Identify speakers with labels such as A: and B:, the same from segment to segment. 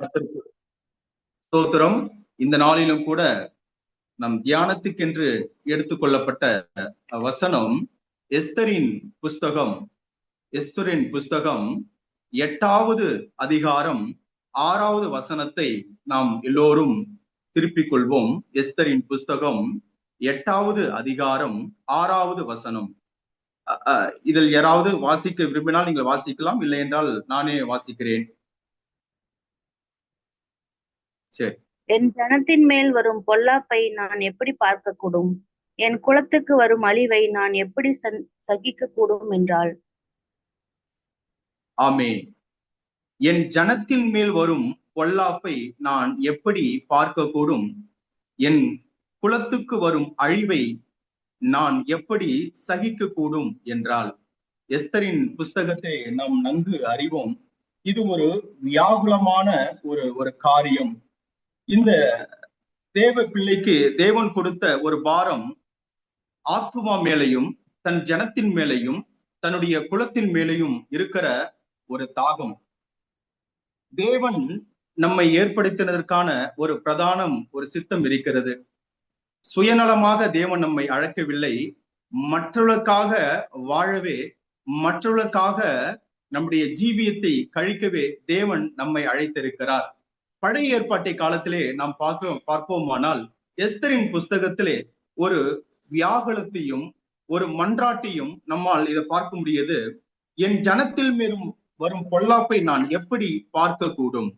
A: ஸ்தோத்திரம். இந்த நாளிலும் கூட நம் தியானத்துக்கென்று எடுத்துக்கொள்ளப்பட்ட வசனம் எஸ்தரின் புஸ்தகம். எஸ்தரின் புஸ்தகம் எட்டாவது அதிகாரம் ஆறாவது வசனத்தை நாம் எல்லோரும் திருப்பிக் கொள்வோம் எஸ்தரின் புஸ்தகம் எட்டாவது அதிகாரம் ஆறாவது வசனம். இதில் யாராவது வாசிக்க விரும்பினால் நீங்கள் வாசிக்கலாம் இல்லை என்றால் நானே வாசிக்கிறேன்.
B: என் ஜனத்தின் மேல் வரும் பொல்லாப்பை நான் எப்படி பார்க்கக்கூடும்? என் குலத்துக்கு வரும் அழிவை நான் எப்படி சன்- சகிக்கக்கூடும் என்றாள்.
A: ஆமென். என் ஜனத்தின் மேல் வரும் பொல்லாப்பை நான் எப்படி பார்க்கக்கூடும்? என் குலத்துக்கு வரும் அழிவை நான் எப்படி சகிக்கக்கூடும்? என்றால் எஸ்தரின் புஸ்தகத்தை நாம் நன்கு அறிவோம். இது ஒரு வியாகுலமான ஒரு ஒரு காரியம். இந்த தேவ பிள்ளைக்கு தேவன் கொடுத்த ஒரு பாரம் ஆத்துமா மேலையும் தன் ஜனத்தின் மேலையும் தன்னுடைய குலத்தின் மேலையும் இருக்கிற ஒரு தாகம். தேவன் நம்மை ஏற்படுத்தினதற்கான ஒரு பிரதானம் ஒரு சித்தம் இருக்கிறது. சுயநலமாக தேவன் நம்மை அழைக்கவில்லை. மற்றவர்களுக்காக வாழவே மற்றவர்களுக்காக நம்முடைய ஜீவியத்தை கழிக்கவே தேவன் நம்மை அழைத்திருக்கிறார். பழைய ஏற்பாட்டை காலத்திலே நாம் பார்க்க பார்ப்போமானால் எஸ்தரின் புஸ்தகத்திலே ஒரு வியாகுலத்தையும் ஒரு மன்றாட்டையும் நம்மால் இதை பார்க்க முடியது. என் ஜனத்தில் மேலும் வரும் பொல்லாப்பை நான் எப்படி பார்க்கக்கூடும்?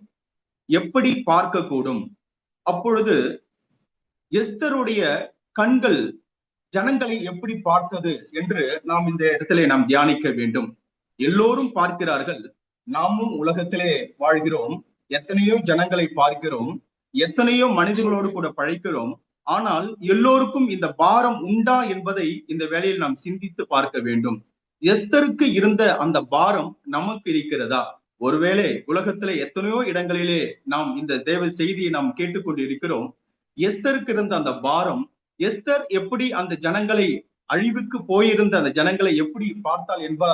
A: எப்படி பார்க்கக்கூடும்? அப்பொழுது எஸ்தருடைய கண்கள் ஜனங்களை எப்படி பார்த்தது என்று நாம் இந்த இடத்திலே நாம் தியானிக்க வேண்டும். எல்லோரும் பார்க்கிறார்கள். நாமும் உலகத்திலே வாழ்கிறோம். எத்தனையோ ஜனங்களை பார்க்கிறோம் எத்தனையோ மனிதர்களோடு கூட பழைக்கிறோம். ஆனால் எல்லோருக்கும் இந்த பாரம் உண்டா என்பதை இந்த வேலையில் நாம் சிந்தித்து பார்க்க வேண்டும். எஸ்தருக்கு இருந்த அந்த பாரம் நமக்கு இருக்கிறதா? ஒருவேளை உலகத்திலே எத்தனையோ இடங்களிலே நாம் இந்த தேவ செய்தியை நாம் கேட்டுக்கொண்டு இருக்கிறோம் எஸ்தருக்கு இருந்த அந்த பாரம் எஸ்தர் எப்படி அந்த ஜனங்களை அழிவுக்கு போயிருந்த அந்த ஜனங்களை எப்படி பார்த்தால் என்ப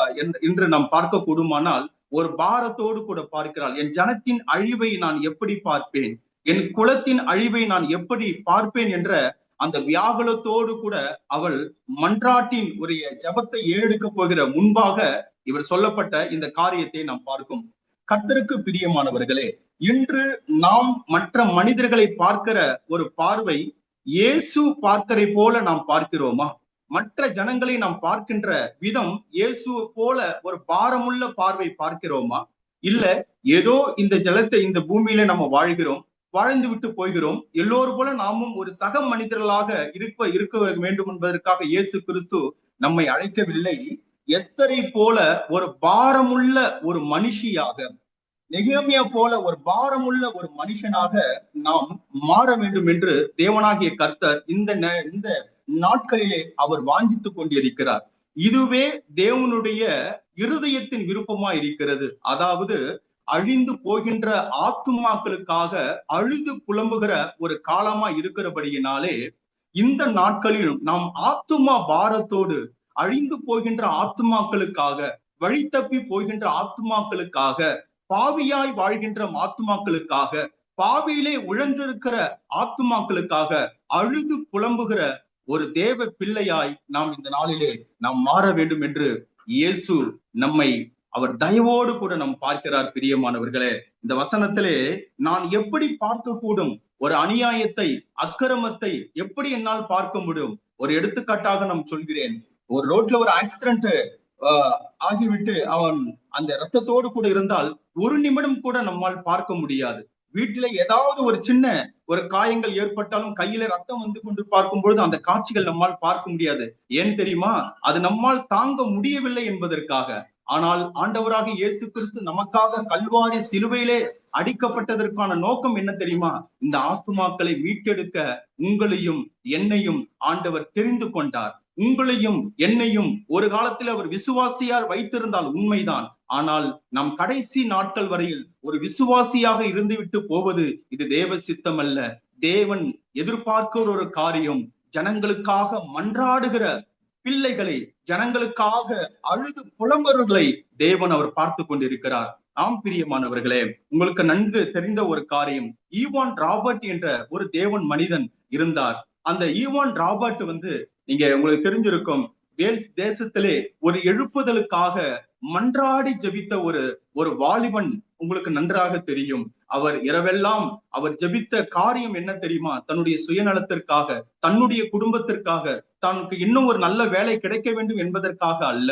A: என்று நாம் பார்க்க கூடுமானால் ஒரு பாரத்தோடு கூட பார்க்கிறாள். என் ஜனத்தின் அழிவை நான் எப்படி பார்ப்பேன்? என் குலத்தின் அழிவை நான் எப்படி பார்ப்பேன் என்ற அந்த வியாகுலத்தோடு கூட அவள் மன்றாட்டின் உரிய ஜபத்தை ஏறெடுக்க போகிற முன்பாக இவர் சொல்லப்பட்ட இந்த காரியத்தை நாம் பார்க்கும். கர்த்தருக்கு பிரியமானவர்களே இன்று நாம் மற்ற மனிதர்களை பார்க்கிற ஒரு பார்வை இயேசு பார்க்கரை போல நாம் பார்க்கிறோமா? மற்ற ஜனங்களை நாம் பார்க்கின்ற விதம் இயேசுவை போல ஒரு பாரமுள்ள பார்வை பார்க்கிறோமா? இல்ல ஏதோ இந்த ஜலத்தை இந்த பூமியில நம்ம வாழ்கிறோம் வாழ்ந்து விட்டு போகிறோம் எல்லோரும் போல நாமும் ஒரு சக மனிதர்களாக இருப்ப இருக்க வேண்டும் என்பதற்காக இயேசு கிறிஸ்து நம்மை அழைக்கவில்லை. எஸ்தரை போல ஒரு பாரமுள்ள ஒரு மனுஷியாக நெகிமியா போல ஒரு பாரமுள்ள ஒரு மனுஷனாக நாம் மாற வேண்டும் என்று தேவனாகிய கர்த்தர் இந்த இந்த நாட்களிலே அவர் வாஞ்சித்துக் கொண்டிருக்கிறார். இதுவே தேவனுடைய இருதயத்தின் விருப்பமா இருக்கிறது அதாவது அழிந்து போகின்ற ஆத்துமாக்களுக்காக அழுது புலம்புகிற ஒரு காலமா இருக்கிறபடியினாலே இந்த நாட்களிலும் நாம் ஆத்துமா பாரத்தோடு அழிந்து போகின்ற ஆத்துமாக்களுக்காக வழி தப்பி போகின்ற ஆத்துமாக்களுக்காக பாவியாய் வாழ்கின்ற ஆத்துமாக்களுக்காக பாவியிலே உழன்றிருக்கிற ஆத்துமாக்களுக்காக அழுது புலம்புகிற ஒரு தேவ பிள்ளையாய் நாம் இந்த நாளிலே நாம் மாற வேண்டும் என்று இயேசு நம்மை அவர் தயவோடு கூட நாம் பார்க்கிறார் பிரியமானவர்களே. இந்த வசனத்திலே நான் எப்படி பார்க்க கூடும்? ஒரு அநியாயத்தை அக்கிரமத்தை எப்படி என்னால் பார்க்க முடியும்? ஒரு எடுத்துக்காட்டாக நான் சொல்கிறேன். ஒரு ரோட்ல ஒரு ஆக்சிடென்ட் ஆகிவிட்டு அவன் அந்த ரத்தத்தோடு கூட இருந்தால் ஒரு நிமிடம் கூட நம்மால் பார்க்க முடியாது. வீட்டுல ஏதாவது ஒரு சின்ன ஒரு காயங்கள் ஏற்பட்டாலும் கையில ரத்தம் வந்து கொண்டு பார்க்கும் பொழுது அந்த காட்சிகள் நம்மால் பார்க்க முடியாது. ஏன் தெரியுமா? அது நம்மால் தாங்க முடியவில்லை என்பதற்காக. ஆனால் ஆண்டவராக இயேசு கிறிஸ்து நமக்காக கல்வாரி சிலுவையிலே அடிக்கப்பட்டதற்கான நோக்கம் என்ன தெரியுமா? இந்த ஆத்துமாக்களை மீட்டெடுக்க உங்களையும் என்னையும் ஆண்டவர் தெரிந்து கொண்டார். உங்களையும் என்னையும் ஒரு காலத்தில் அவர் விசுவாசியார் வைத்திருந்தால் உண்மைதான். ஆனால் நம் கடைசி நாட்கள் வரையில் ஒரு விசுவாசியாக இருந்துவிட்டு போவது இது தேவ சித்தம் அல்ல தேவன் எதிர்பார்க்கிற ஒரு காரியம் ஜனங்களுக்காக மன்றாடுகிற பிள்ளைகளை ஜனங்களுக்காக அழுது புலம்பவர்களை தேவன் அவர் பார்த்து கொண்டிருக்கிறார். ஆம் பிரியமானவர்களே உங்களுக்கு நன்கு தெரிந்த ஒரு காரியம் ஈவான் ராபர்ட் என்ற ஒரு தேவன் மனிதன் இருந்தார். அந்த ஈவான் ராபர்ட் வந்து நீங்க உங்களுக்கு தெரிஞ்சிருக்கும். வேல்ஸ் தேசத்திலே ஒரு எழுப்புதலுக்காக மன்றாடி ஜெபித்த ஒரு ஒரு வாலிபன் உங்களுக்கு நன்றாக தெரியும். அவர் இரவெல்லாம் அவர் ஜெபித்த காரியம் என்ன தெரியுமா? தன்னுடைய சுயநலத்திற்காக தன்னுடைய குடும்பத்திற்காக தனக்கு இன்னும் ஒரு நல்ல வேலை கிடைக்க வேண்டும் என்பதற்காக அல்ல.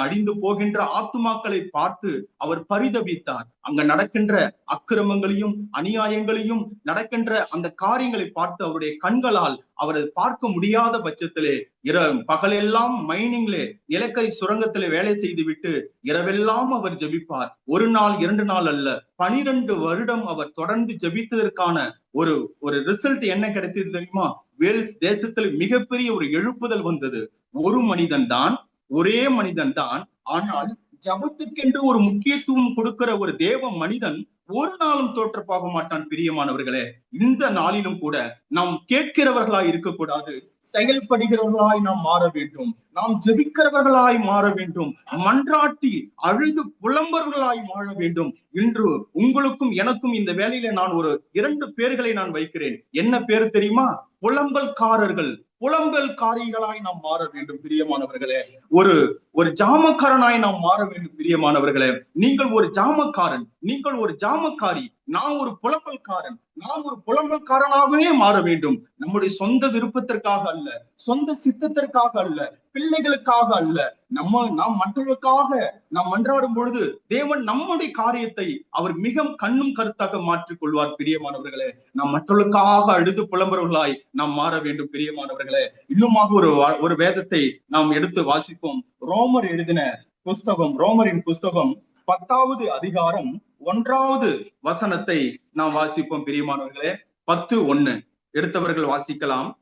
A: அழிந்து போகின்ற ஆத்துமாக்களை பார்த்து அவர் பரிதபித்தார். அங்க நடக்கின்ற அக்கிரமங்களையும் அநியாயங்களையும் நடக்கின்ற அந்த காரியங்களை பார்த்து அவருடைய கண்களால் அவரை பார்க்க முடியாத பட்சத்திலே இர பகலெல்லாம் மைனிங்லே நிலக்கரி சுரங்கத்திலே வேலை செய்து விட்டு இரவெல்லாம் அவர் ஜெபிப்பார். ஒரு நாள் இரண்டு நாள் அல்ல பனிரெண்டு வருடம் அவர் தொடர்ந்து ஜெபித்ததற்கான ஒரு ஒரு ரிசல்ட் என்ன கிடைத்தது தெரியுமா? வேல்ஸ் தேசத்தில் மிகப்பெரிய ஒரு எழுப்புதல் வந்தது. ஒரு மனிதன் தான் ஒரே மனிதன் தான் ஆனால் ஜபத்துக்கென்று ஒரு முக்கியத்துவம் கொடுக்கிற ஒரு தேவ மனிதன் ஒரு நாளும் தோற்ற போக மாட்டான் பிரியமானவர்களே. இந்த நாளிலும் கூட நாம் கேட்கிறவர்களாய் இருக்கக்கூடாது. செயல்படுகிறவர்களாய் நாம் மாற வேண்டும். நாம் ஜெபிக்கிறவர்களாய் மாற வேண்டும். மன்றாட்டி அழுது புலம்பர்களாய் மாற வேண்டும். இன்று உங்களுக்கும் எனக்கும் இந்த வேலையில நான் ஒரு இரண்டு பேர்களை நான் வைக்கிறேன். என்ன பேர் தெரியுமா? புலம்பல்காரர்கள். புலம்பல்காரிகளாய் நாம் மாற வேண்டும் பிரியமானவர்களே. ஒரு ஒரு ஜாமக்காரனாய் நாம் மாற வேண்டும் பிரியமானவர்களே. நீங்கள் ஒரு ஜாமக்காரன் நீங்கள் ஒரு ஜாமக்காரி நான் ஒரு புலம்பல்காரன் நான் ஒரு புலம்பல்காரனாகவே மாற வேண்டும். நம்முடைய சொந்த விருப்பத்திற்காக அல்ல சொந்த சித்தத்திற்காக அல்ல பிள்ளைகளுக்காக அல்ல. நம்ம நாம் மற்றவர்களுக்காக நாம் மன்றாடும் பொழுது தேவன் நம்முடைய காரியத்தை அவர் மிக கண்ணும் கருத்தாக மாற்றிக் கொள்வார். பிரியமானவர்களே நாம் மற்றவர்களுக்காக அழுது புலம்புறவர்களாய் நாம் மாற வேண்டும். பிரியமானவர்களே இன்னுமாக ஒரு வா- ஒரு வேதத்தை நாம் எடுத்து வாசிப்போம். ரோமர் எழுதின புஸ்தகம் ரோமரின் புஸ்தகம் பத்தாவது அதிகாரம் ஒன்றாவது வசனத்தை நாம் வாசிப்போம். பிரியமானவர்களே பத்து ஒண்ணு எடுத்தவர்கள் வாசிக்கலாம்.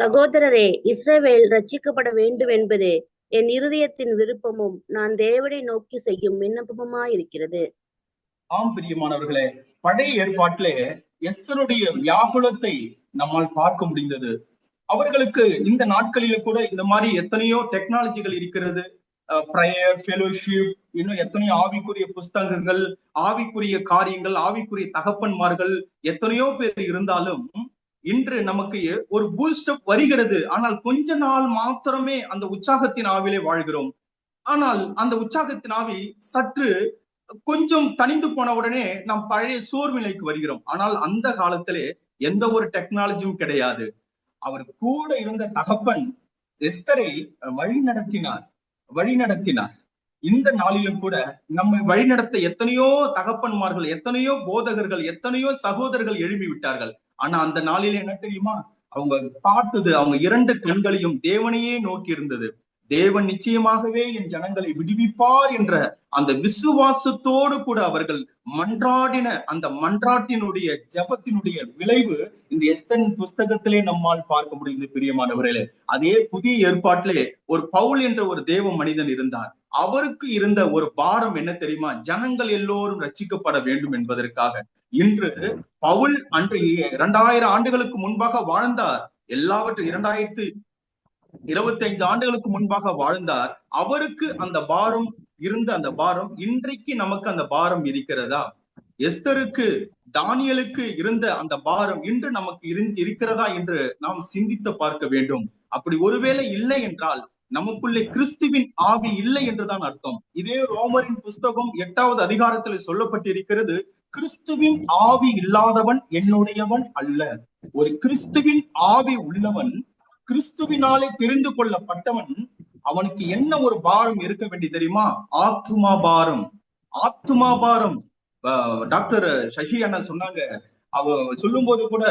B: சகோதரரே இஸ்ரேவேல் ரட்சிக்கப்பட வேண்டும் என்பது என் இருதயத்தின் விருப்பமும் நான் தேவனை நோக்கி செய்யும் விண்ணப்பமுமாயிருக்கிறது.
A: ஆம் பிரியமானவர்களே பழைய ஏற்பாட்டிலே எஸ்தருடைய வியாகுலத்தை நம்மால் பார்க்க முடிந்தது. அவர்களுக்கு இந்த நாட்களில கூட இந்த மாதிரி எத்தனையோ டெக்னாலஜிகள் இருக்கிறது. ப்ரேயர் ஃபெலோஷிப் இன்னும் எத்தனையோ ஆவிக்குரிய புஸ்தகங்கள் ஆவிக்குரிய காரியங்கள் ஆவிக்குரிய தகப்பன்மார்கள் எத்தனையோ பேர் இருந்தாலும் இன்று நமக்கு ஒரு பூஸ்டப் வருகிறது. ஆனால் கொஞ்ச நாள் மாத்திரமே அந்த உற்சாகத்தின் ஆவிலே வாழ்கிறோம். ஆனால் அந்த உற்சாகத்தின் ஆவி சற்று கொஞ்சம் தனிந்து போன உடனே நாம் பழைய சோர்நிலைக்கு வருகிறோம். ஆனால் அந்த காலத்திலே எந்த ஒரு டெக்னாலஜியும் கிடையாது. அவர் கூட இருந்த தகப்பன் எஸ்தரை வழி நடத்தினார். வழி நடத்தினார். இந்த நாளிலும் கூட நம்மை வழிநடத்த எத்தனையோ தகப்பன்மார்கள் எத்தனையோ போதகர்கள் எத்தனையோ சகோதரர்கள் எழுப்பி விட்டார்கள் ஆனா அந்த நாளில என்ன தெரியுமா? அவங்க பார்த்தது அவங்க இரண்டு கண்களையும் தேவனையே நோக்கி இருந்தது தேவன் நிச்சயமாகவே என் ஜனங்களை விடுவிப்பார் என்ற அந்த விசுவாசத்தோடு கூட அவர்கள் மன்றாடின அந்த மன்றாட்டினுடைய ஜபத்தினுடைய விளைவு இந்த எஸ்தன் புஸ்தகத்திலே நம்மால் பார்க்க முடியுது பிரியமானவர்களே. அதே புதிய ஏற்பாட்டிலே ஒரு பவுல் என்ற ஒரு தேவ மனிதன் இருந்தார். அவருக்கு இருந்த ஒரு பாரம் என்ன தெரியுமா? ஜனங்கள் எல்லோரும் ரச்சிக்கப்பட வேண்டும் என்பதற்காக. இன்று பவுல் அன்று இரண்டாயிரம் ஆண்டுகளுக்கு முன்பாக வாழ்ந்தார். எல்லாவற்றும் இரண்டாயிரத்து இருபத்தி ஐந்து ஆண்டுகளுக்கு முன்பாக வாழ்ந்தார். அவருக்கு அந்த பாரம் இருந்த அந்த பாரம் இன்றைக்கு நமக்கு அந்த பாரம் இருக்கிறதா? எஸ்தருக்கு தானியலுக்கு இருந்த அந்த பாரம் இன்று நமக்கு இருக்கிறதா என்று நாம் சிந்தித்து பார்க்க வேண்டும். அப்படி ஒருவேளை இல்லை என்றால் நமக்குள்ளே கிறிஸ்துவின் ஆவி இல்லை என்றுதான் அர்த்தம். இதே ரோமரின் புஸ்தகம் எட்டாவது அதிகாரத்தில் சொல்லப்பட்டிருக்கிறது கிறிஸ்துவின் ஆவி இல்லாதவன் என்னுடையவன் அல்ல. ஒரு கிறிஸ்துவின் ஆவி உள்ளவன் கிறிஸ்துவினாலே தெரிந்து கொள்ளப்பட்டவன் அவனுக்கு என்ன ஒரு பாரம் இருக்க வேண்டி தெரியுமா? ஆத்துமா பாரம். ஆத்துமா பாரம். டாக்டர் சசி அண்ணா சொன்னாங்க. அவ சொல்லும் போது கூட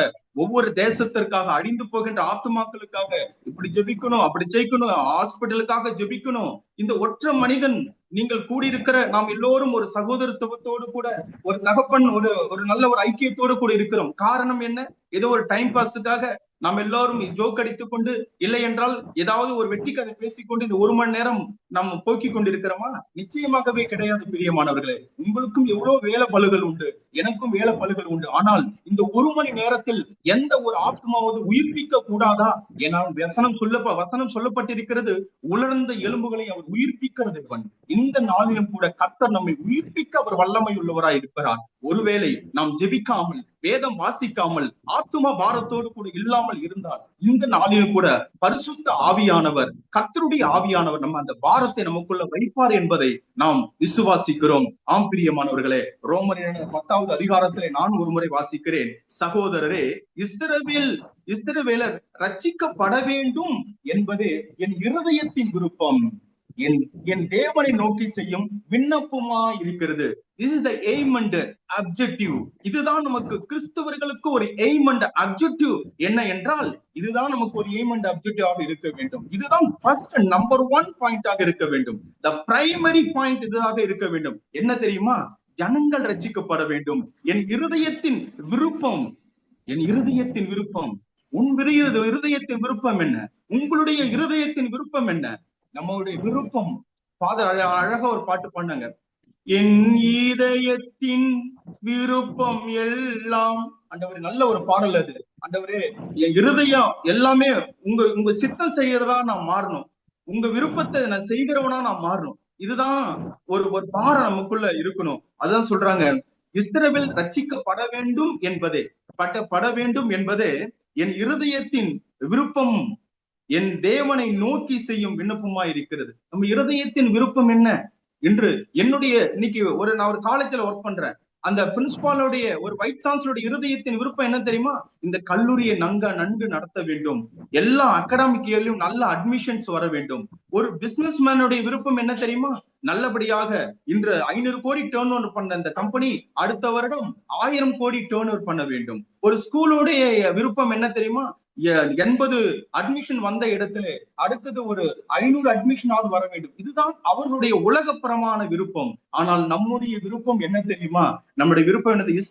A: ஒவ்வொரு தேசத்திற்காக அழிந்து போகின்ற ஆத்துமாக்களுக்காக இப்படி ஜெபிக்கணும் அப்படி ஜெயிக்கணும் ஹாஸ்பிட்டலுக்காக ஜெபிக்கணும். இந்த ஒற்ற மனிதன் நீங்கள் கூடியிருக்கிற நாம் எல்லோரும் ஒரு சகோதரத்துவத்தோடு கூட ஒரு தகப்பன் ஒரு ஒரு நல்ல ஒரு ஐக்கியத்தோடு கூட இருக்கிறோம். காரணம் என்ன? ஏதோ ஒரு டைம் பாஸுக்காக நாம் எல்லாரும் ஜோக் அடித்துக் கொண்டு இல்லை என்றால் ஏதாவது ஒரு வெட்டி கதை பேசிக்கொண்டு இந்த ஒரு மணி நேரம் நாம் போக்கிக் கொண்டிருக்கிறோமா? நிச்சயமாகவே கிடையாது பிரியமானவர்களே. உங்களுக்கும் எவ்வளவு வேலை பழுகள் உண்டு. எனக்கும் வேலை பழுகள் உண்டு. ஆனால் இந்த ஒரு மணி நேரத்தில் எந்த ஒரு ஆத்மாவது உயிர்ப்பிக்க கூடாதா? ஏன்னா வசனம் சொல்ல வசனம் சொல்லப்பட்டிருக்கிறது உலர்ந்த எலும்புகளை அவர் உயிர்ப்பிக்கிறது இந்த நாளிலும் கூட கர்த்தர் நம்மை உயிர்ப்பிக்க அவர் வல்லமை உள்ளவராய் இருக்கிறார் ஒருவேளை நாம் ஜெபிக்காமல் வேதம் வாசிக்காமல் ஆத்தும பாரத்தோடு கூட இல்லாமல் இருந்தால் இந்த நாளிலும் கூட பரிசுத்த ஆவியானவர் கர்த்தருடைய ஆவியானவர் நம்ம அந்த பாரத்தை நமக்குள்ள வைப்பார் என்பதை நாம் விசுவாசிக்கிறோம். ஆம் பிரியமானவர்களே ரோமரின் பத்தாவது நான்காவது அதிகாரத்திலே நான் ஒருமுறை வாசிக்கிறேன். சகோதரரே இஸ்ரவேல் இஸ்ரவேலர் ரட்சிக்கப்பட வேண்டும் என்பது என் இருதயத்தின் விருப்பம். என் என் தேவனை நோக்கி செய்யும் விண்ணப்பமா இருக்கிறது this is the aim and objective இதுதான் நமக்கு கிறிஸ்தவர்களுக்கு ஒரு எய்ம் அண்ட் அப்ஜெக்டிவ் என்ன என்றால் இதுதான் நமக்கு ஒரு எய்ம் அண்ட் அப்ஜெக்டிவ் இருக்க வேண்டும். இதுதான் ஃபர்ஸ்ட் நம்பர் ஒன் பாயிண்டாக இருக்க வேண்டும். த பிரைமரி பாயிண்ட் இதாக இருக்க வேண்டும். என்ன தெரியுமா? ஜனங்கள் ரட்சிக்கப்பட வேண்டும். என் இருதயத்தின் விருப்பம் என் இருதயத்தின் விருப்பம் உன் விருது இருதயத்தின் விருப்பம் என்ன? உங்களுடைய இருதயத்தின் விருப்பம் என்ன? நம்மளுடைய விருப்பம். ஃபாதர் அழகா ஒரு பாட்டு பண்ணாங்க என் இதயத்தின் விருப்பம் எல்லாம். அண்டவரே நல்ல ஒரு பாடல் அது. அண்டவரே என் இருதயம் எல்லாமே உங்க உங்க சித்தம் செய்யறதா நான் மாறணும். உங்க விருப்பத்தை நான் செய்கிறவனா நான் மாறணும். இதுதான் ஒரு ஒரு பாரம் நமக்குள்ள இருக்கணும். அதான் சொல்றாங்க இஸ்ரவேல் ரச்சிக்கப்பட வேண்டும் என்பதே. பட்ட பட வேண்டும் என்பதே என் இருதயத்தின் விருப்பம் என் தேவனை நோக்கி செய்யும் விண்ணப்பமா இருக்கிறது. நம்ம இருதயத்தின் விருப்பம் என்ன? என்று என்னுடைய இன்னைக்கு ஒரு நான் ஒரு காலேஜ்ல ஒர்க் பண்றேன். அந்த பிரின்சிபாலுடைய ஒரு வைஸ் சான்சலருடைய இருதயத்தின் விருப்பம் என்ன தெரியுமா? இந்த கல்லூரியை நங்க நன்கு நடத்த வேண்டும். எல்லா அகாடமிக் இயர்லயும் நல்ல அட்மிஷன்ஸ் வர வேண்டும். ஒரு பிசினஸ் மேனுடைய விருப்பம் என்ன தெரியுமா? நல்லபடியாக இன்று ஐநூறு கோடி டேர்ன் ஓவர் பண்ண இந்த கம்பெனி அடுத்த வருடம் ஆயிரம் கோடி டேர்ன் ஓவர் பண்ண வேண்டும். ஒரு ஸ்கூலுடைய விருப்பம் என்ன தெரியுமா? எண்பது அட்மிஷன் வந்த இடத்துல அடுத்தது ஒரு ஐநூறு அட்மிஷனாவது வர வேண்டும். இதுதான் அவர்களுடைய உலகப்புறமான விருப்பம். ஆனால் நம்முடைய விருப்பம் என்ன தெரியுமா? நம்முடைய விருப்பம் என்னது?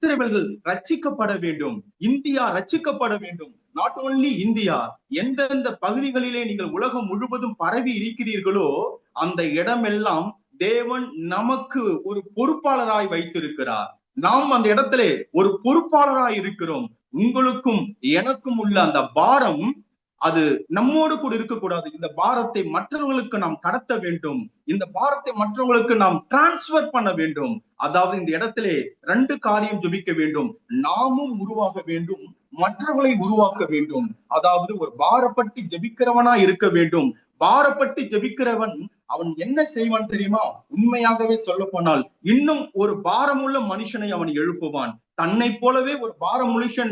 A: இஸ்ரேல்கள் ரச்சிக்கப்பட வேண்டும். இந்தியா ரட்சிக்கப்பட வேண்டும். நாட் ஓன்லி இந்தியா எந்தெந்த பகுதிகளிலே நீங்கள் உலகம் முழுவதும் பரவி இருக்கிறீர்களோ அந்த இடமெல்லாம் தேவன் நமக்கு ஒரு பொறுப்பாளராய் வைத்திருக்கிறார். நாம் அந்த இடத்துல ஒரு பொறுப்பாளராய் இருக்கிறோம். உங்களுக்கும் எனக்கும் உள்ள அந்த பாரம் அது நம்மோடு கூட இருக்கக்கூடாது. இந்த பாரத்தை மற்றவர்களுக்கு நாம் கடத்த வேண்டும். இந்த பாரத்தை மற்றவங்களுக்கு நாம் டிரான்ஸ்பர் பண்ண வேண்டும். அதாவது இந்த இடத்திலே ரெண்டு காரியம் ஜபிக்க வேண்டும். நாமும் உருவாக வேண்டும். மற்றவர்களை உருவாக்க வேண்டும். அதாவது ஒரு பாரப்பட்டு ஜபிக்கிறவனா இருக்க வேண்டும். பாரப்பட்டு ஜெபிக்கிறவன் அவன் என்ன செய்வான் தெரியுமா? உண்மையாகவே சொல்ல போனால் இன்னும் ஒரு பாரமுள்ள மனுஷனை அவன் எழுப்புவான். தன்னை போலவே ஒரு பார மனுஷன்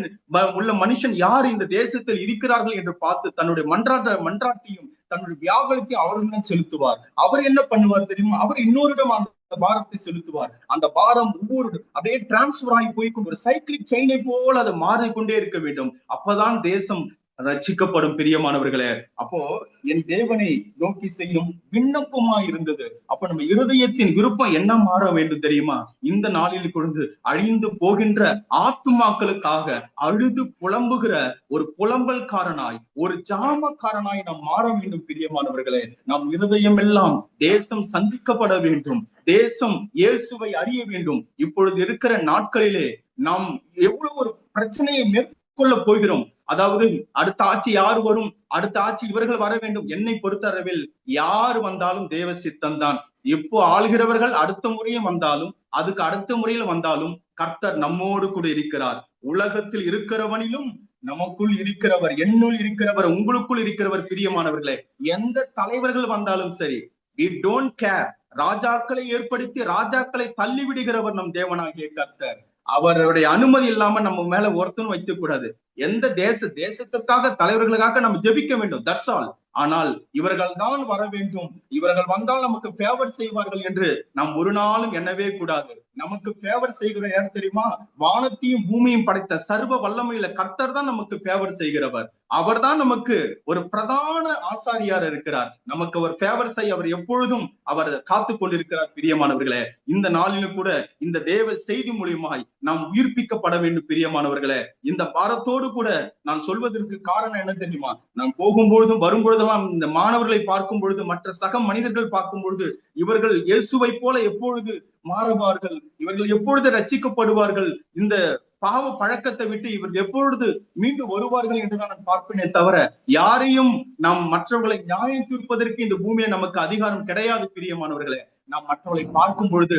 A: உள்ள மனுஷன் யார் இந்த தேசத்தில் இருக்கிறார்கள் என்று பார்த்து தன்னுடைய மன்றாட்ட மன்றாட்டியும் தன்னுடைய வியாபாரத்தையும் அவர்களிடம் செலுத்துவார். அவர் என்ன பண்ணுவார் தெரியுமா? அவர் இன்னொருடம் அந்த பாரத்தை செலுத்துவார். அந்த பாரம் ஒவ்வொரு அப்படியே டிரான்ஸ்பர் ஆகி போய்க்கும் ஒரு சைக்கிளிக் செயினை போல அது மாறிக்கொண்டே இருக்க வேண்டும். அப்பதான் தேசம் ரச்சிக்கப்படும் பிரியமானவர்களே அப்போ என் தேவனை நோக்கி செய்யும் விண்ணப்பமா இருந்தது. அப்ப நம்ம இருதயத்தின் விருப்பம் என்ன மாற வேண்டும் தெரியுமா? இந்த நாளில் கொண்டு அழிந்து போகின்ற ஆத்துமாக்களுக்காக அழுது புலம்புகிற ஒரு புலம்பல்காரனாய் ஒரு ஜாமக்காரனாய் நாம் மாற வேண்டும் பிரியமானவர்களே. நம் இருதயம் எல்லாம் தேசம் சந்திக்கப்பட வேண்டும் தேசம் இயேசுவை அறிய வேண்டும். இப்பொழுது இருக்கிற நாட்களிலே நாம் எவ்வளவு ஒரு பிரச்சனையை மேற்கொள்ள போகிறோம். அதாவது அடுத்த ஆட்சி யார் வரும்? அடுத்த ஆட்சி இவர்கள் வர வேண்டும். என்னை பொறுத்தளவில் யார் வந்தாலும் தேவ சித்தம் தான். எப்போ ஆளுகிறவர்கள் அடுத்த முறையும் வந்தாலும் அதுக்கு அடுத்த முறையில் வந்தாலும் கர்த்தர் நம்மோடு கூட இருக்கிறார். உலகத்தில் இருக்கிறவனிலும் நமக்குள் இருக்கிறவர் என்னுள் இருக்கிறவர் உங்களுக்குள் இருக்கிறவர் பிரியமானவர்களே எந்த தலைவர்கள் வந்தாலும் சரி வி டோன்ட் கேர் ராஜாக்களை ஏற்படுத்தி ராஜாக்களை தள்ளி விடுகிறவர் நம் தேவனாகிய கர்த்தர். அவருடைய அனுமதி இல்லாம நம்ம மேல ஒருத்தனும் வைக்க கூடாது. எந்த தேச தேசத்திற்காக தலைவர்களுக்காக நம்ம ஜெபிக்க வேண்டும். தர்சால் ஆனால் இவர்கள் தான் வர வேண்டும். இவர்கள் வந்தால் நமக்கு ஃபேவர் செய்வார்கள் என்று நாம் ஒரு நாளும் எண்ணவே கூடாது. நமக்கு ஃபேவர் செய்கிற யார் தெரியுமா? வானத்தையும் பூமியும் படைத்த சர்வ வல்லமையில கர்த்தர் தான் நமக்கு ஃபேவர் செய்கிறவர். அவர்தான் நமக்கு ஒரு பிரதான ஆசாரியார் இருக்கிறார். நமக்கு அவர் ஃபேவர் செய்ய அவர் எப்பொழுதும் அவர் காத்து கொண்டிருக்கிறார் பிரியமானவர்களே. இந்த நாளிலும் கூட இந்த தேவ செய்தி மூலியமாய் நாம் உயிர்ப்பிக்கப்பட வேண்டும் பிரியமானவர்களே. இந்த பாரத்தோடு கூட நான் சொல்வதற்கு காரணம் என்ன தெரியுமா? நாம் போகும்பொழுதும் வரும்பொழுதெல்லாம் இந்த மாணவர்களை பார்க்கும் பொழுது மற்ற சக மனிதர்கள் பார்க்கும் பொழுது இவர்கள் இயேசுவை போல எப்பொழுது மாறுவார்கள். இவர்கள் எப்பொழுது ரச்சிக்கப்படுவார்கள் இந்த பாவ பழக்கத்தை விட்டு இவர்கள் எப்பொழுது மீண்டு வருவார்கள் என்றுதான் நான் பார்ப்பேனே தவிர யாரையும் நாம் மற்றவர்களை நியாயம் தீர்ப்பதற்கு இந்த பூமியை நமக்கு அதிகாரம் கிடையாது பிரியமானவர்களே. நாம் மற்றவர்களை பார்க்கும் பொழுது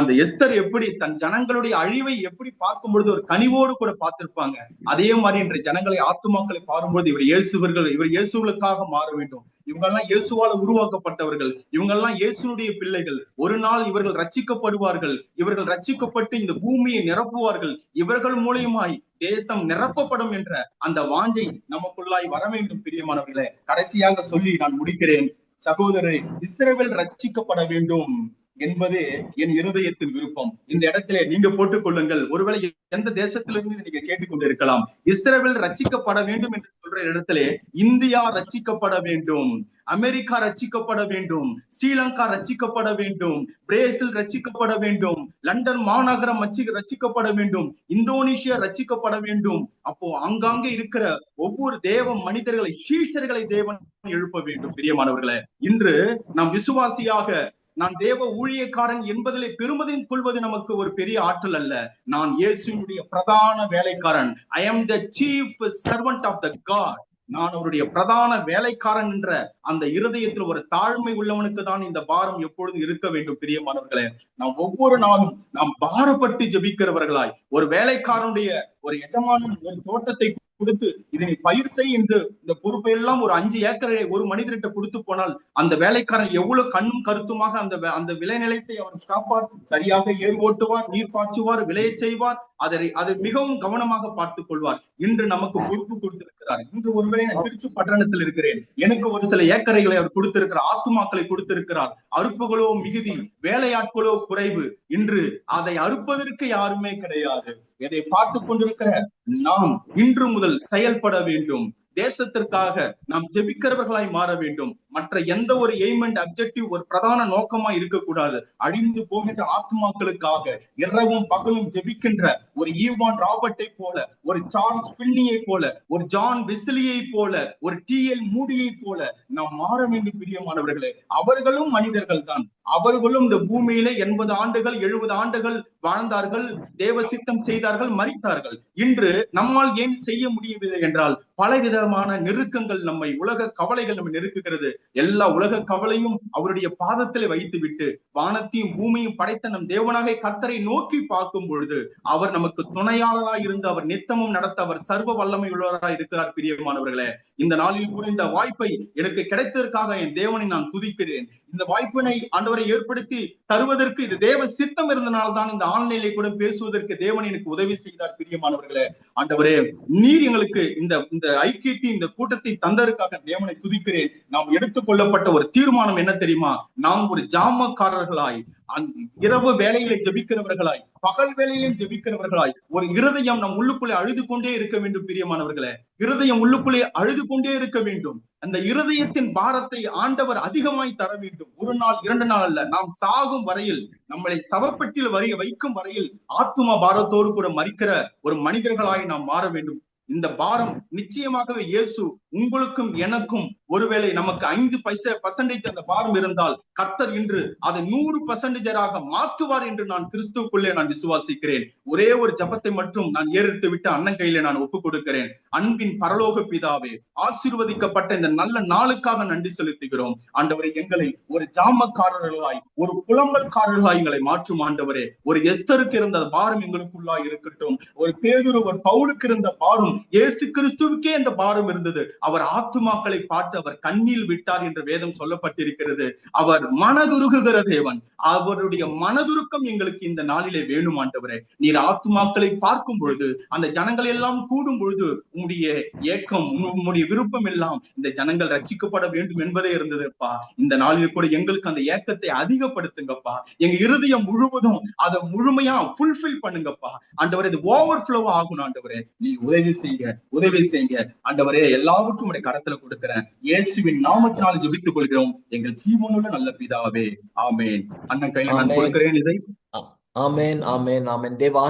A: அந்த எஸ்தர் எப்படி தன் ஜனங்களுடைய அழிவை எப்படி பார்க்கும் பொழுது ஒரு கனிவோடு கூட பார்த்திருப்பாங்க. அதே மாதிரி இன்றைய ஜனங்களை ஆத்துமாக்களை பார்க்கும்போது இவர் இயேசுவர்கள் இவர் இயேசுகளுக்காக மாற வேண்டும். இவங்க எல்லாம் இயேசுவால உருவாக்கப்பட்டவர்கள். இவங்கெல்லாம் இயேசுடைய பிள்ளைகள். ஒரு நாள் இவர்கள் ரச்சிக்கப்படுவார்கள் இவர்கள் ரச்சிக்கப்பட்டு இந்த பூமியை நிரப்புவார்கள். இவர்கள் மூலியமாய் தேசம் நிரப்பப்படும் என்ற அந்த வாஞ்சை நமக்குள்ளாய் வர வேண்டும் பிரியமானவர்களே. கடைசியாக சொல்லி நான் முடிக்கிறேன். சகோதரர் இஸ்ரவேல் ரட்சிக்கப்பட வேண்டும். என்பது என் இருதயத்தின் விருப்பம். இந்த இடத்திலே நீங்க போட்டுக் கொள்ளுங்கள். ஒருவேளை எந்த தேசத்திலிருந்து நீங்க கேட்டுக்கொண்டிருக்கலாம் இஸ்ரவேல் ரச்சிக்கப்பட வேண்டும் என்று சொல்ற இடத்திலே இந்தியா ரச்சிக்கப்பட வேண்டும். அமெரிக்கா ரச்சிக்கப்பட வேண்டும். ஸ்ரீலங்கா ரச்சிக்கப்பட வேண்டும். பிரேசில் ரச்சிக்கப்பட வேண்டும். லண்டன் மாநகரம் ரட்சிக்கப்பட வேண்டும். இந்தோனேஷியா ரச்சிக்கப்பட வேண்டும். அப்போ அங்காங்கே இருக்கிற ஒவ்வொரு தேவ மனிதர்களை சீஷர்களை தேவன் எழுப்ப வேண்டும் பிரியமானவர்களை. இன்று நாம் விசுவாசியாக நான் தேவ ஊழியக்காரன் என்பதிலே பெருமதியும் கொள்வது நமக்கு ஒரு பெரிய ஆற்றல் அல்ல. நான் இயேசுனுடைய பிரதான வேலைக்காரன். I am the chief servant of the God நான் அவருடைய பிரதான வேலைக்காரன் என்ற அந்த இருதயத்தில் ஒரு தாழ்மை உள்ளவனுக்கு தான் இந்த பாரம் எப்பொழுதும் இருக்க வேண்டும் பிரியமானவர்களே நாம் ஒவ்வொரு நாளும் நாம் பாரப்பட்டு ஜபிக்கிறவர்களாய். ஒரு வேலைக்காரனுடைய ஒரு எஜமானன் ஒரு தோட்டத்தை கொடுத்து இதனை பயிர் செய் என்று இந்த பொறுப்பை எல்லாம் ஒரு அஞ்சு ஏக்கரை ஒரு மனிதர்கிட்ட கொடுத்து போனால் அந்த வேலைக்காரன் எவ்வளவு கண்ணும் கருத்துமாக அந்த அந்த விளைநிலத்தை அவர் காப்பார் சரியாக ஏர் ஓட்டுவார் நீர் பாய்ச்சுவார் விளைய செய்வார் அதை அதை மிகவும் கவனமாக பார்த்துக் கொள்வார். இன்று நமக்கு பொறுப்பு கொடுத்திருக்கிறார். இன்று ஒருவேளை நான் திருச்சி பட்டணத்தில் இருக்கிறேன். எனக்கு ஒரு சில ஏக்கரைகளை அவர் கொடுத்திருக்கிறார் ஆத்துமாக்களை கொடுத்திருக்கிறார். அறுப்புகளோ மிகுதி வேலையாட்களோ குறைவு. இன்று அதை அறுப்பதற்கு யாருமே கிடையாது. எதை பார்த்து கொண்டிருக்கிற நாம் இன்று முதல் செயல்பட வேண்டும். தேசத்திற்காக நாம் ஜெபிக்கிறவர்களாய் மாற வேண்டும். மற்ற எந்த ஒரு எய்ம் அண்ட் அப்ஜெக்டிவ் ஒரு பிரதான நோக்கமா இருக்கக்கூடாது. அழிந்து போகின்ற ஆத்மாக்களுக்காக இரவும் பகலும் ஜெபிக்கின்ற ஒரு ஈவான் ராபர்ட்டை போல ஒரு சார்ல்ஸ் பின்னியை போல ஒரு ஜான் விசிலியை போல ஒரு டி எல் மூடியை போல நாம் மாற வேண்டும் பிரியமானவர்களே. அவர்களும் மனிதர்கள் தான் அவர்களும் இந்த பூமியில எண்பது ஆண்டுகள் எழுபது ஆண்டுகள் வாழ்ந்தார்கள் தேவ சித்தம் செய்தார்கள் மறித்தார்கள் இன்று நம்மால் ஏன் செய்ய முடியவில்லை என்றால் பலவிதமான நெருக்கங்கள் நம்மை உலக கவலைகள் நம்ம நெருக்குகிறது. எல்லா உலக கவலையும் அவருடைய பாதத்தில் வைத்து விட்டு வானத்தையும் பூமியும் படைத்த நம் தேவனாக கர்த்தரை நோக்கி பார்க்கும் பொழுது அவர் நமக்கு துணையாளராய் இருந்து அவர் நித்தமும் நடத்த அவர் சர்வ வல்லமை உள்ளவராய் இருக்கிறார் பிரியமானவர்களே. இந்த நாளில் கூட இந்த வாய்ப்பை எனக்கு கிடைத்ததற்காக என் தேவனை நான் துதிக்கிறேன். இந்த வாய்ப்பினை ஆண்டவரை ஏற்படுத்தி தருவதற்கு இது தேவ சித்தம் இருந்தனால்தான் இந்த ஆன்லைனிலே கூட பேசுவதற்கு தேவன் எனக்கு உதவி செய்தார் பிரியமானவர்களே. ஆண்டவரே நீர் எங்களுக்கு இந்த இந்த ஐக்கியத்தை இந்த கூட்டத்தை தந்ததற்காக தேவனை துதிக்கிறேன். நாம் எடுத்துக்கொள்ளப்பட்ட ஒரு தீர்மானம் என்ன தெரியுமா? நாம் ஒரு ஜாமக்காரர்களாய் இரவு வேலைகளை ஜபிக்கிறவர்களாய் பகல் வேலையிலும் ஜபிக்கிறவர்களாய் ஒரு இருதயம் நம் உள்ளுக்குள்ளே அழுது கொண்டே இருக்க வேண்டும் பிரியமானவர்களே. இருதயம் உள்ளுக்குள்ளே அழுது கொண்டே இருக்க வேண்டும். அந்த இருதயத்தின் பாரத்தை ஆண்டவர் அதிகமாய் தர வேண்டும். ஒரு நாள் இரண்டு நாள் அல்ல நாம் சாகும் வரையில் நம்மளை சவப்பட்டியில் வரைய வைக்கும் வரையில் ஆத்தும பாரத்தோடு கூட மறிக்கிற ஒரு மனிதர்களாய் நாம் மாற வேண்டும். இந்த பாரம் நிச்சயமாகவே இயேசு உங்களுக்கும் எனக்கும் ஒருவேளை நமக்கு ஐந்து பைசா பர்சன்டேஜ் அந்த பாரம் இருந்தால் கர்த்தர் இன்று அதை நூறு பர்சன்டேஜராக மாற்றுவார் என்று நான் கிறிஸ்துக்குள்ளே நான் விசுவாசிக்கிறேன். ஒரே ஒரு ஜபத்தை மட்டும் நான் ஏறித்து விட்டு அண்ணன் கையில நான் ஒப்புக் கொடுக்கிறேன் அன்பின் பரலோக பிதாவே ஆசீர்வதிக்கப்பட்ட இந்த நல்ல நாளுக்காக நன்றி செலுத்துகிறோம். ஆண்டவரை எங்களை ஒரு ஜாமக்காரர்களாய் ஒரு புலம்பல்காரர்களாய் எங்களை மாற்றும் ஆண்டவரே. ஒரு எஸ்தருக்கு இருந்த பாரம் எங்களுக்குள்ளாய் இருக்கட்டும். ஒரு பேதுரு ஒரு பவுலுக்கு இருந்த பாரம் இயேசு கிறிஸ்துவுக்கே அந்த பாரம் இருந்தது. அவர் ஆத்துமாக்களை பார்த்து அவர் கண்ணில் விட்டார் என்று வேதம் சொல்லப்பட்டிருக்கிறது. அவர் மனதுருகுகிற தேவன். அவருடைய மனதுருக்கம் எங்களுக்கு இந்த நாளிலே வேணும் ஆண்டவரே. நீர் ஆத்துமாக்களை பார்க்கும் பொழுது அந்த ஜனங்கள் எல்லாம் கூடும் பொழுது உங்களுடைய ஏக்கம் உங்களுடைய விருப்பம் எல்லாம் இந்த ஜனங்கள் ரட்சிக்கப்பட வேண்டும் என்பதே இருந்ததுப்பா. இந்த நாளில் கூட எங்களுக்கு அந்த ஏக்கத்தை அதிகப்படுத்துங்கப்பா. எங்க இருதயம் முழுவதும் அதை முழுமையா ஃபுல்ஃபில் பண்ணுங்கப்பா. ஆண்டவரே இது ஓவர் ஃப்ளோ ஆகும் ஆண்டவரே. நீ உதவி செய்யுங்க. உதவி செய்யுங்க. ஆண்டவரே எல்லாவற்றும் உடைய கரத்துல கொடுக்கிறேன். இயேசுவின் நாமத்தினால் ஜெபித்துக் கொள்கிறோம். எங்கள் ஜீவனுள்ள நல்ல பிதாவே. ஆமேன். அண்ணன் கையில நான். கொடுக்கிறேன் இதை.
C: ஆமென் ஆமென் ஆமென். தேவ